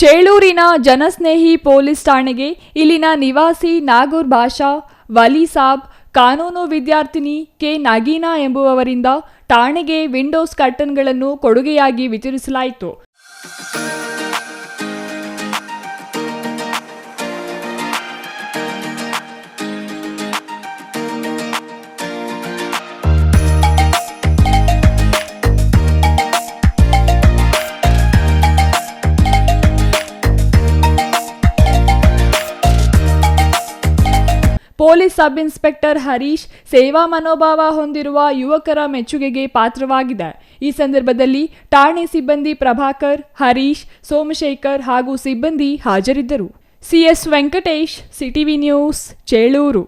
ಚೇಳೂರಿನ ಜನಸ್ನೇಹಿ police ಠಾಣೆಗೆ ಇಲ್ಲಿನ ನಿವಾಸಿ ನಾಗೂರ್ ಭಾಷಾ ವಲಿ ಸಾಬ್, ಕಾನೂನು ವಿದ್ಯಾರ್ಥಿನಿ ಕೆ ನಾಗೀನಾ ಎಂಬುವವರಿಂದ ಠಾಣೆಗೆ ವಿಂಡೋಸ್ ಕರ್ಟನ್ಗಳನ್ನು ಕೊಡುಗೆಯಾಗಿ ವಿತರಿಸಲಾಯಿತು. ಪೊಲೀಸ್ ಸಬ್ ಇನ್ಸ್ಪೆಕ್ಟರ್ ಹರೀಶ್ ಸೇವಾ ಮನೋಭಾವ ಹೊಂದಿರುವ ಯುವಕರ ಮೆಚ್ಚುಗೆಗೆ ಪಾತ್ರವಾಗಿದೆ. ಈ ಸಂದರ್ಭದಲ್ಲಿ ಠಾಣೆ ಸಿಬ್ಬಂದಿ ಪ್ರಭಾಕರ್, ಹರೀಶ್, ಸೋಮಶೇಖರ್ ಹಾಗೂ ಸಿಬ್ಬಂದಿ ಹಾಜರಿದ್ದರು. CS Venkatesh, CTV news, Chelur.